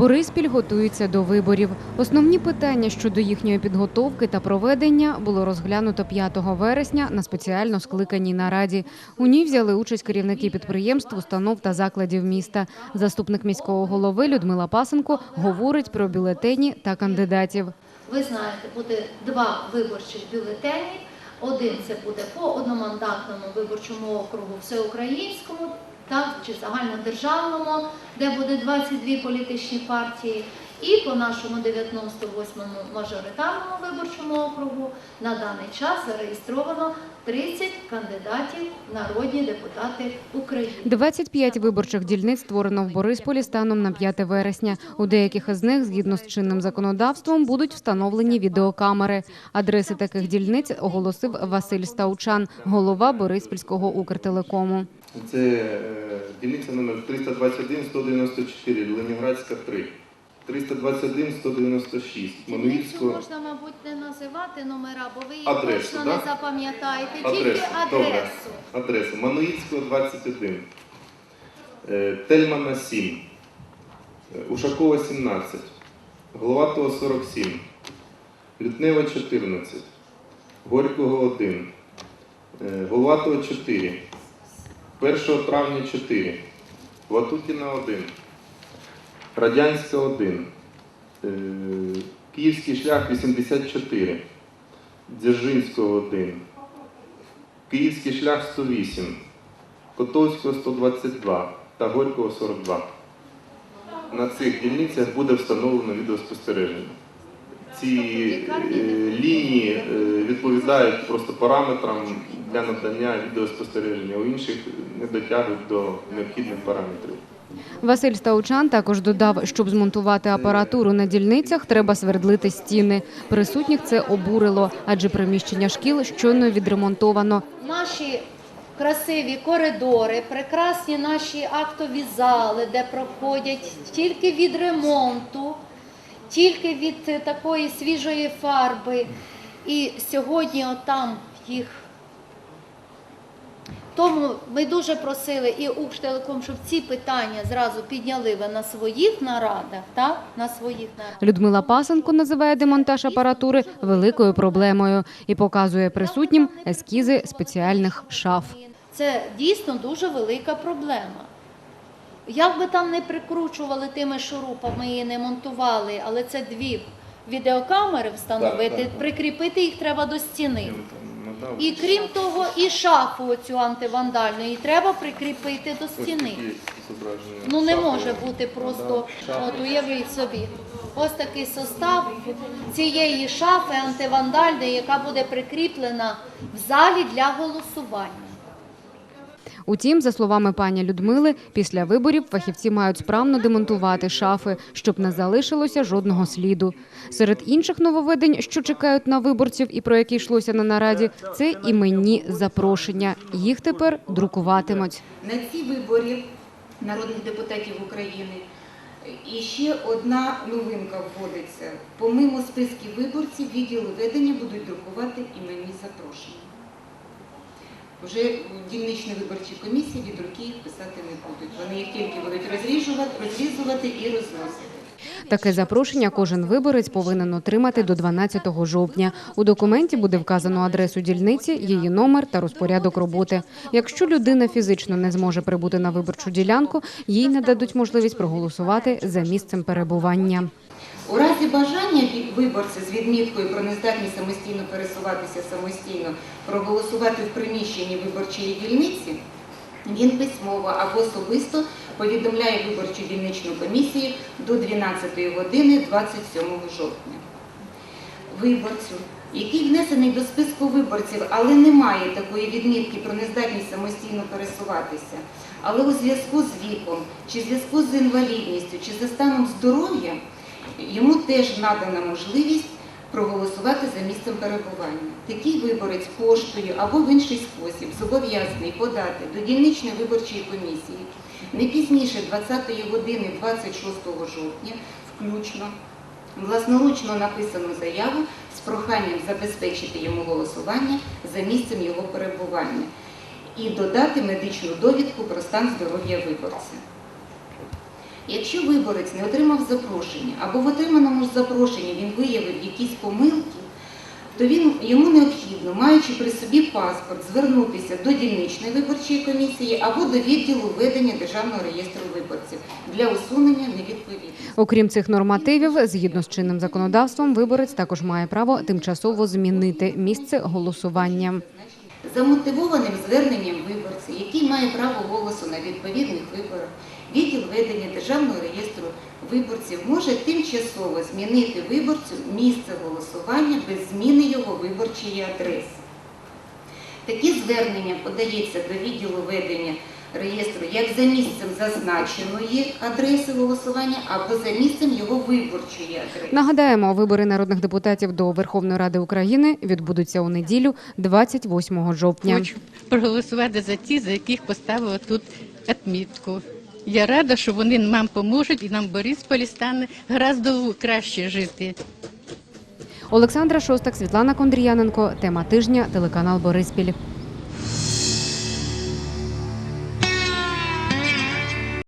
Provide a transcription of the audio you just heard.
Бориспіль готується до виборів. Основні питання щодо їхньої підготовки та проведення було розглянуто 5 вересня на спеціально скликаній нараді. У ній взяли участь керівники підприємств, установ та закладів міста. Заступник міського голови Людмила Пасенко говорить про бюлетені та кандидатів. Ви знаєте, буде два виборчих бюлетені. Один це буде по одномандатному виборчому округу всеукраїнському, так чи загальнодержавному, де буде 22 політичні партії, і по нашому 98-му мажоритарному виборчому округу на даний час зареєстровано 30 кандидатів в народні депутати України. 25 виборчих дільниць створено в Борисполі станом на 5 вересня. У деяких із них, згідно з чинним законодавством, будуть встановлені відеокамери. Адреси таких дільниць оголосив Василь Стаучан, голова Бориспільського Укртелекому. Це е, дільниця номер 321-194, Ленінградська 3. 321-196, Дільницю Мануїльського. можна, мабуть, не називати номера, бо ви її Адресу, точно да? не запам'ятаєте, Адресу, тільки добре. адресу. Адреса Мануїльського 21, е, Тельмана 7, е, Ушакова 17, Головатого 47, Лютнева 14, Горького 1, е, Головатого 4, 1 травня 4, Ватутіна 1, Радянська 1, е, Київський шлях 84, Дзержинського 1, Київський шлях 108, Котовського 122 та Горького 42. На цих дільницях буде встановлено відеоспостереження. Ці е, лінії е, відповідають просто параметрам для надання відеоспостереження, у інших не дотягують до необхідних параметрів. Василь Стаучан також додав, щоб змонтувати апаратуру на дільницях, треба свердлити стіни. Присутніх це обурило, адже приміщення шкіл щойно відремонтовано. Наші красиві коридори, прекрасні наші актові зали, де проходять тільки від ремонту, тільки від такої свіжої фарби. І сьогодні отам їх. Тому ми дуже просили і Укртелеком, щоб ці питання зразу підняли ви на своїх нарадах, так? На своїх нарадах. Людмила Пасенко називає демонтаж апаратури великою проблемою і показує присутнім ескізи спеціальних шаф. Це дійсно дуже велика проблема. Як би там не прикручували тими шурупами і не монтували, але це дві відеокамери встановити, Так, так. прикріпити їх треба до стіни. І крім того, і шафу оцю антивандальну і треба прикріпити до стіни. Ну не може бути просто, от уявіть собі, ось такий состав цієї шафи антивандальної, яка буде прикріплена в залі для голосування. Утім, за словами пані Людмили, після виборів фахівці мають справно демонтувати шафи, щоб не залишилося жодного сліду. Серед інших нововведень, що чекають на виборців і про які йшлося на нараді, це іменні запрошення. Їх тепер друкуватимуть. На ці вибори народних депутатів України і ще одна новинка вводиться. Помимо списків виборців, відділи ведення будуть друкувати іменні запрошення. Вже дільничні виборчі комісії від руки писати не будуть. Вони їх тільки будуть розрізувати і розносити. Таке запрошення кожен виборець повинен отримати до 12 жовтня. У документі буде вказано адресу дільниці, її номер та розпорядок роботи. Якщо людина фізично не зможе прибути на виборчу ділянку, їй нададуть можливість проголосувати за місцем перебування. У разі бажання виборця з відміткою про нездатність самостійно пересуватися самостійно, проголосувати в приміщенні виборчої дільниці, він письмово або особисто повідомляє виборчу дільничну комісію до 12 години 27 жовтня. Виборцю, який внесений до списку виборців, але не має такої відмітки про нездатність самостійно пересуватися, але у зв'язку з віком, чи зв'язку з інвалідністю, чи за станом здоров'я, йому теж надана можливість проголосувати за місцем перебування. Такий виборець поштою або в інший спосіб зобов'язаний подати до дільничної виборчої комісії не пізніше 20 години 26 жовтня, включно власноручно написану заяву з проханням забезпечити йому голосування за місцем його перебування і додати медичну довідку про стан здоров'я виборця. Якщо виборець не отримав запрошення або в отриманому запрошенні він виявив якісь помилки, то він йому необхідно, маючи при собі паспорт, звернутися до дільничної виборчої комісії або до відділу ведення державного реєстру виборців для усунення невідповідності. Окрім цих нормативів, згідно з чинним законодавством, виборець також має право тимчасово змінити місце голосування. За мотивованим зверненням виборця, який має право голосу на відповідних виборах, відділ ведення державного реєстру виборців може тимчасово змінити виборцю місце голосування без зміни його виборчої адреси. Такі звернення подається до відділу ведення реєстру як за місцем зазначеної адреси голосування або за місцем його виборчої адреси. Нагадаємо, вибори народних депутатів до Верховної Ради України відбудуться у неділю, 28 жовтня. Хочу проголосувати за ті, за яких поставила тут відмітку. Я рада, що вони нам поможуть і нам Борисполі стане гораздо краще жити. Олександра Шостак, Світлана Кондріяненко. Тема тижня. Телеканал Бориспіль.